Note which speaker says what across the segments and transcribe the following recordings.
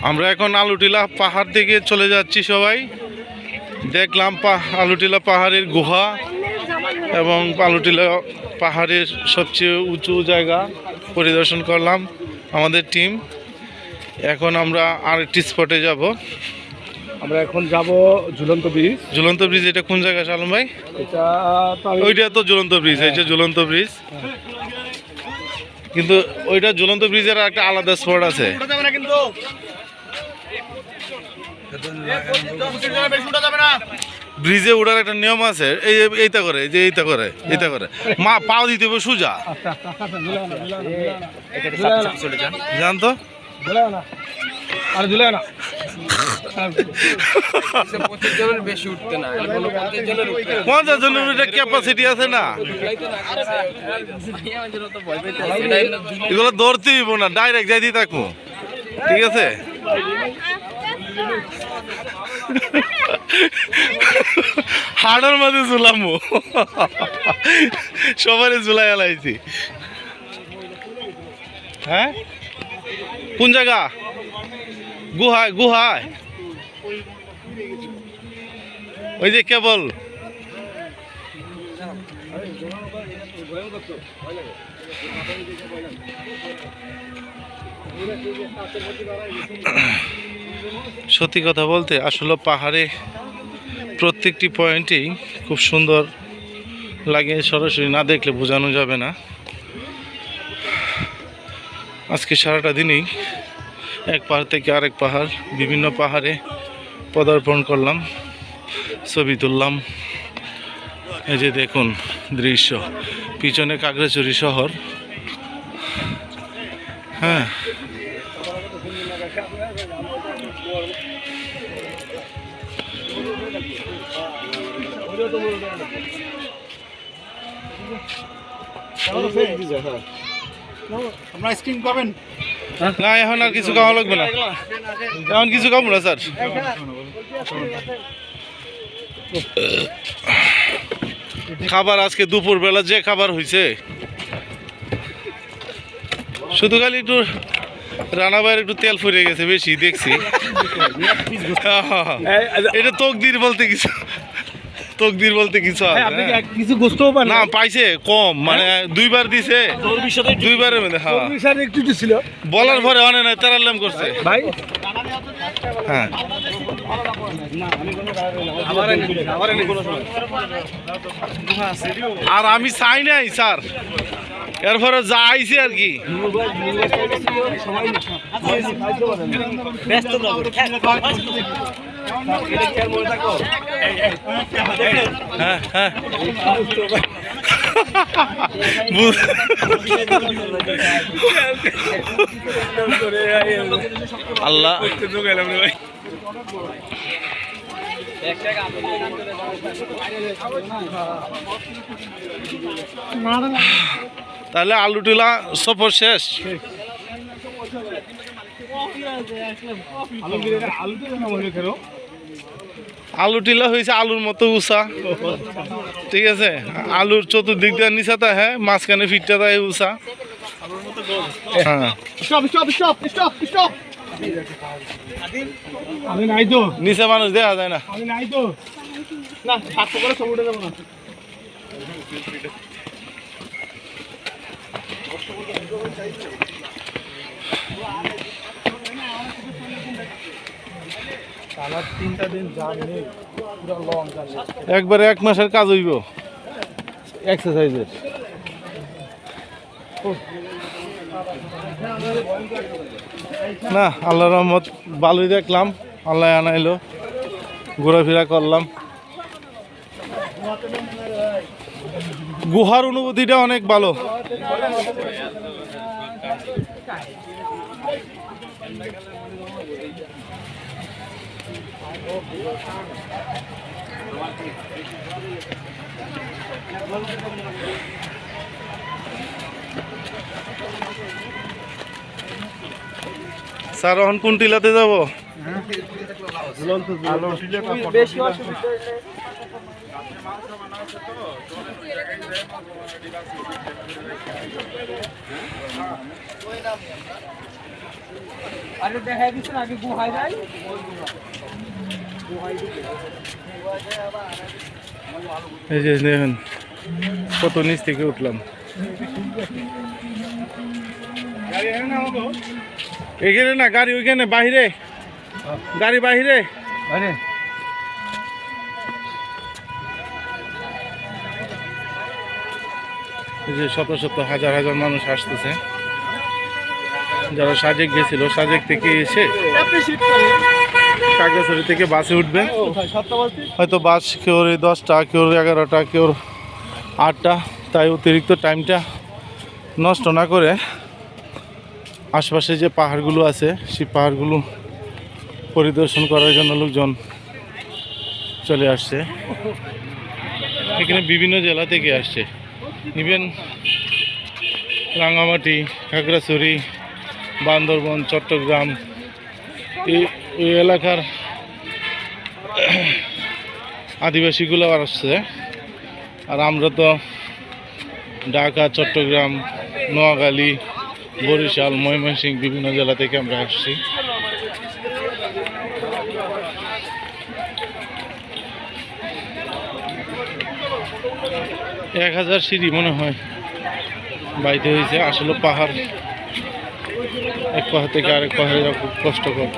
Speaker 1: আমরা এখন আলুটিলা পাহাড় থেকে চলে যাচ্ছি সবাই। দেখলাম পা- আলুটিলা পাহাড়ের গুহা এবং আলুটিলা পাহাড়ের সবচেয়ে উঁচু জায়গা পরিদর্শন করলাম আমাদের টিম। এখন আমরা আরেকটি স্পটে যাব।
Speaker 2: আমরা এখন যাব ঝুলন্ত ব্রিজ
Speaker 1: ঝুলন্ত ব্রিজ এটা কোন জায়গায় সালম ভাই?
Speaker 2: এটা
Speaker 1: ওইটা তো ঝুলন্ত ব্রিজ এই যে ঝুলন্ত ব্রিজ কিন্তু ওইটা ঝুলন্ত ব্রিজের একটা আলাদা স্পট আছে। ব্রিজে ওঠার একটা নিয়ম আছে। এই এই- এইটা করে যে এইটা করে এইটা করে। মা, পাও দিতে হবে সোজা।
Speaker 2: ঝুলে না ঝুলে না
Speaker 1: জান তো?
Speaker 2: ঝুলে না আরে ঝুলে না
Speaker 3: পঁচিশ জনের বেশি উঠতে না। এটা কোনো পঞ্চাশ জনের উঠতে না।
Speaker 1: পঞ্চাশ জনের একটা ক্যাপাসিটি আছে না এগুলো না ডাইরেক্ট ঠিক আছে? হাড়ের মাঝে ঝুলামো। সবাই ঝুলাই এলাইছি হ্যাঁ? কোন জায়গা? গুহায় গুহায়। ওই যে কেবল। সত্যি কথা বলতে আসলে পাহাড়ে প্রত্যেকটি পয়েন্টেই খুব সুন্দর লাগে সরাসরি না দেখলে বোঝানো যাবে না। আজকে সারাটা দিনই এক পাহাড় থেকে আরেক পাহাড়, বিভিন্ন পাহাড়ে পদার্পণ করলাম, ছবি তুললাম। এই যে দেখুন দৃশ্য, পিছনে কাগড়াছড়ি শহর। হ্যাঁ
Speaker 2: আমরা স্ক্রিন পাবেন?
Speaker 1: না, এখন আর কিছু খাওয়া লাগবে না। এখন কিছু খাব না, স্যার। খাবার আজকে দুপুর বেলা যে খাবার হয়েছে শুধু খালি একটু রানাবাইয়ের একটু তেল ফুরে গেছে বেশি দেখছি। এটা তকদির বলতে কিছু তকদির বলতে কিছু হ্যাঁ।
Speaker 2: কিছু গোস্তও পান?
Speaker 1: না পাইছে কম মানে দুইবার দিছে। দুইবারের মধ্যে হ্যাঁ।
Speaker 2: একটু ছিল
Speaker 1: বলার পরে অনেক তেরাল্লাম করছে।
Speaker 2: ভাই?
Speaker 1: হ্যাঁ। আর আমি চাই নাই স্যার। এরপরে যা আইছে আর কি। হ্যাঁ হ্যাঁ। আল্লাহ। তাহলে আলু টিলা সফর শেষ।
Speaker 2: আলু
Speaker 1: টিলা হয়েছে আলুর মতো উষা ঠিক আছে? আলুর চতুর্দিক দিয়ে নিচাতা হ্যাঁ মাঝখানে ফিটটা দেয় উষা হ্যাঁ।
Speaker 2: আমি নাই তো।
Speaker 1: নিচে মানুষ দেখা যায় না।
Speaker 2: আমি নাই তো। না হাত করে সব উঠে যাব না
Speaker 1: একবারে এক মাসের কাজ হইব। এক্সারসাইজের না আল্লাহ রহমত ভালোই দেখলাম আল্লাহ আনাইলো ঘোরাফেরা করলাম। গুহার অনুভূতিটা অনেক ভালো। স্যার এখন কোন টিলাতে যাব?
Speaker 2: বেশি অসুবিধা
Speaker 3: আরে দেখা দিচ্ছে না আগে গুহায় যাই।
Speaker 1: এই যে দেখুন কত নিচ থেকে উঠলাম। এখানে না গাড়ি ওইখানে বাহিরে গাড়ি বাহিরে যে শত শত হাজার হাজার মানুষ আসতেছে। যারা সাজেক গেছিল সাজেক থেকে এসে কাগজড়ি থেকে বাসে উঠবে। হয়তো বাস কেউ দশটা কেউ এগারোটা কেউ আটটা তাই অতিরিক্ত টাইমটা নষ্ট না করে আশপাশে যে পাহাড়গুলো আছে, সেই পাহাড়গুলো পরিদর্শন করার জন্য লোকজন চলে আসছে। এখানে বিভিন্ন জেলা থেকে আসছে। ইভেন রাঙামাটি খাগড়াছড়ি, বান্দরবন, চট্টগ্রাম এই এলাকার আদিবাসীগুলো আসছে। আর আমরা তো ঢাকা, চট্টগ্রাম, নোয়াখালী বরিশাল, ময়মনসিংহ, বিভিন্ন জেলা থেকে আমরা আসছি। এক হাজার সিঁড়ি মনে হয় বাইতে হয়েছে, আসলে পাহাড় এক পাহাড় থেকে আরেক পাহাড়ে যাওয়া খুব কষ্টকর।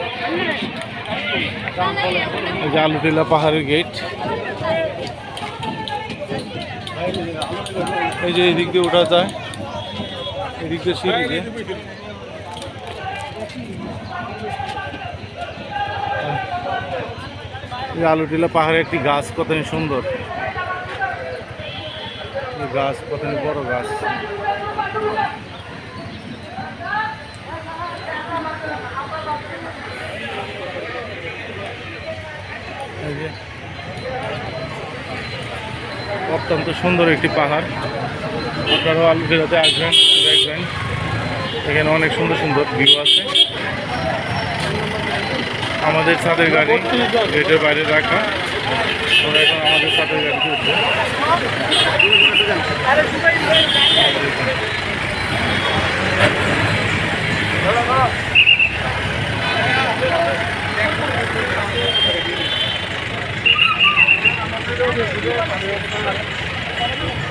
Speaker 1: এই যে আলুটিলা পাহাড়ের গেট এই যে এদিক দিয়ে ওঠা যায়। এদিক এই আলুটিলা পাহাড়ে একটি গাছ, কত সুন্দর। গাছ, কত বড় গাছ। অত্যন্ত সুন্দর একটি পাহাড়। আপনারাও আলু আলুটিলাতে আসবেন। দেখবেন এখানে অনেক সুন্দর সুন্দর ভিউ আছে। আমাদের ছাদের গাড়ি, গেটের বাইরে রাখা। আমরা এখন আমাদের ছাদের গাড়িতে উঠবো।
Speaker 3: এই